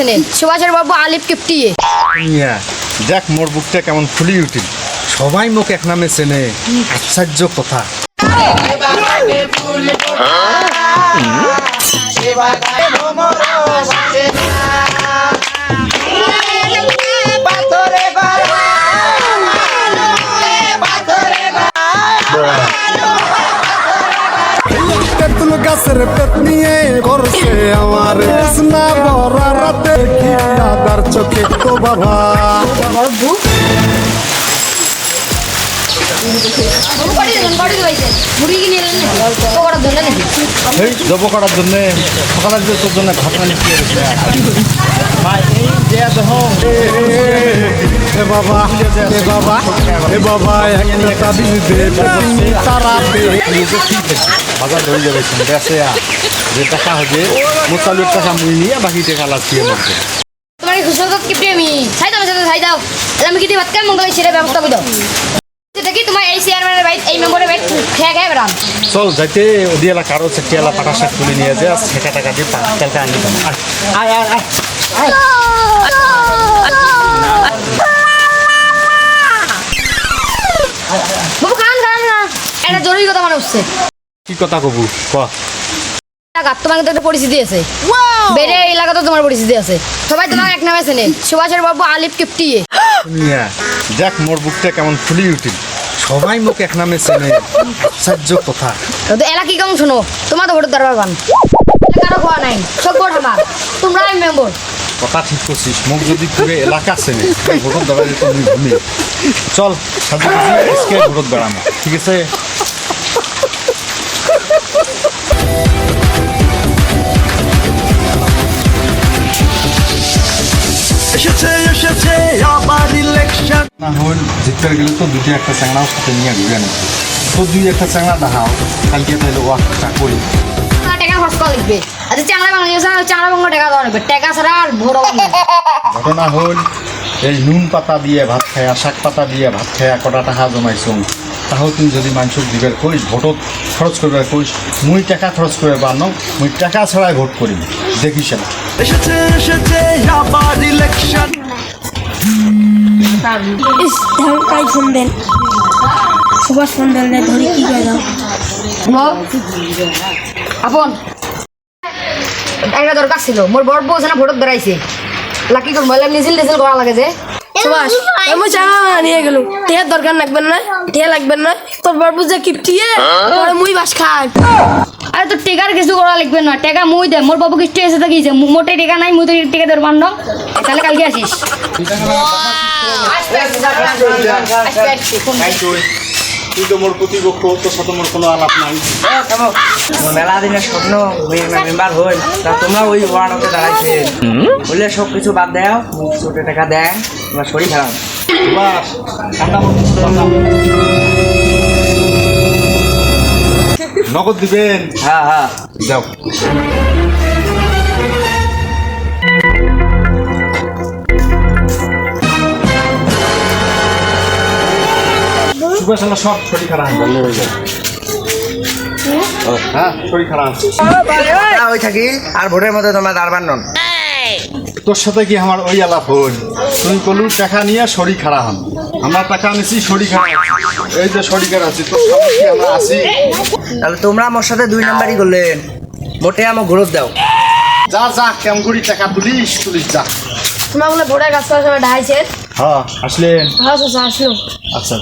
চেনে সুভাষের বাবু আলিফ কিপ্টিয়ে ইয়া দেখ মোর বুকটা কেমন ফুলি উঠিল। সবাই মোক এক নামে চেনে। আশ্চর্য কথা। তেঁতুল গাছের পেট নিয়ে করছে আমার। কৃষ্ণা বড় রাতে কি দাদার চোখে তো বাবা। জব করার জন্য সকালে যে তোর জন্য ভাত বাবা বাবা বাবা বাজার ধরে যাবে দেশে যে টাকা হবে মোতালের টাকা মুই নিয়ে বাকি টাকা লাচিয়ে মধ্যে তোমার খুশি কিপ্টি আমি ছাই দাও ছাই দাও আমি কিটি ভাত মঙ্গল সেটা ব্যবস্থা করে দাও। দেখি তোমার এই চেয়ারম্যানের বাইক এই মেম্বারের বাইক খেয়ে খেয়ে বেড়াম চল যাইতে ওদিয়ালা কারও চেটিয়ালা পাটা শাক তুলে নিয়ে যা সেটা টাকা দিয়ে পা- তেলটা আনি দাম। আয় আয় আয় আয় বাবু খান খান না। একটা জরুরি কথা মনে হচ্ছে কি কথা কবু ক এলাকা তোমার কিন্তু একটা পরিস্থিতি আছে। বেড়ে এলাকা তো তোমার পরিস্থিতি আছে। সবাই তোমার এক নামে চেনে। সুভাষের বাবু আলিফ কিপ্টিয়ে দেখ মোর বুকটা কেমন ফুলি উঠিল। সবাই মোক এক নামে চেনে। আশ্চর্য কথা। তো এলাকা কি কেমন শোনো? তোমার তো ভোটের দরবার কারও খোয়া নাই। সব ভোট আমার তোমরা মেম্বর কথা ঠিক করছিস মোক যদি তুই এলাকা চেনে ভোটের ভোটত তুমি যেত চল সাজু আজকে ভোটত বেড়ানো ঠিক আছে? এসেছে এসেছে আবার ইলেকশন না হল জিততে গেলে তো দুটি একটা চ্যাংড়াও সাথে নিয়ে ঘুরে আনি তো দুই একটা চ্যাংড়া দেখাও কালকে তাহলে ওয়াকটা করি। টাকা খরচ করা লিখবে আচ্ছা চাংলা বাংলা চাংলা বাংলা টাকা দেওয়া লাগবে। টাকা ছাড়া আর ঘটনা হল এই নুন পাতা দিয়ে ভাত খায়া শাক পাতা দিয়ে ভাত খায়া কটা টাকা জমাইছো? তাহলে তুই যদি মানুষক দিবার কইস ভোটত খরচ করবার কইস মুই টাকা খরচ করে বানো মুই টাকা ছাড়াই ভোট করিম। দেখিস না এসেছে এসেছে আবার ইলেকশন ইস ঢাকায় ফোন দেন সুভাষ ফোন দেন ধরে কি করে দাও? আপন। একটা দরকার ছিল। মোর বড় বউ না ভোটত বেড়াইছে। লাকি কর মহিলা মিছিল টিছিল করা লাগে যে। সুভাষ আমি চাঙা নিয়ে গেল। টিয়ার দরকার লাগবে না টিয়া লাগবে না তোর বাবু যে কিপটিয়ে। পরে মুই বাস খাই আরে তোর টেকার কিছু করা লাগবে না টাকা মুই দে মোর বাবু কিস্তি এসে থাকিছে মোটে টাকা নাই মুই তো টেকা তাহলে কালকে আসিস। তুই তো মোর প্রতিপক্ষ তোর সাথে মোর কোনো আলাপ নাই। মেলা দিনের স্বপ্ন মেম্বার হই। তা তোমরা ওই ওয়ার্ডতে দাঁড়াইছেন বললে সব কিছু বাদ দাও ছোট টাকা দেন তোমরা শরীর খারাপ। বাস ঠান্ডা। নগদ দিবেন? হ্যাঁ হ্যাঁ। যাও। সুভাষালা সব শরীর খারাপ। হয়ে শরীর খারাপ। ওই থাকি আর ভোটের মধ্যে তোমরা দাঁড়বান নন। তোর সাথে কি আমার ওই আলাপ হল তুই কলু টাকা নিয়ে শরীর খারাপ। হন আমরা টাকা নিছি শরীর খারাপ। এই যে শরীর খারাপ আছি তোর কি আমরা আছি? তাহলে তোমরা আমার সাথে দুই নাম্বারই করলেন মোটে আমার ঘুরত দাও। যা যা কেমন করি টাকা তুলিস তুলিস যা। তোমার বলে ভোটের কাজ করার ঢাইছে। হ্যাঁ আসলেন। হ্যাঁ চাচা আসলো। আচ্ছা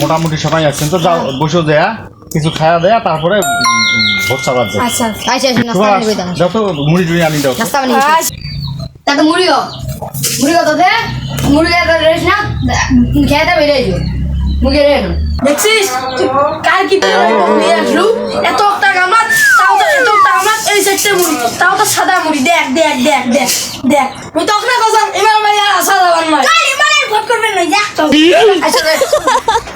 মোটামুটি সবাই আছেন তো যাও বসে দেয়া কিছু খাওয়া দেয়া তারপরে ভোট যায় আচ্ছা আচ্ছা। নাস্তা দাও। মুড়ি টুড়ি আনি দাও। নাস্তা মুড়িও মুড়ি কত দে মুড়ি দে রেস না খেয়ে দেখছিস? কার কি নিয়ে আসলু? এত টাকা আমার তাও তো এত টাকা আমার এই সেটে মুড়ি। তাও তো সাদা মুড়ি। দেখ দেখ দেখ দেখ দেখ। মুই তো ওখানে কথা এবার ভাই আর আসা যাবার নয়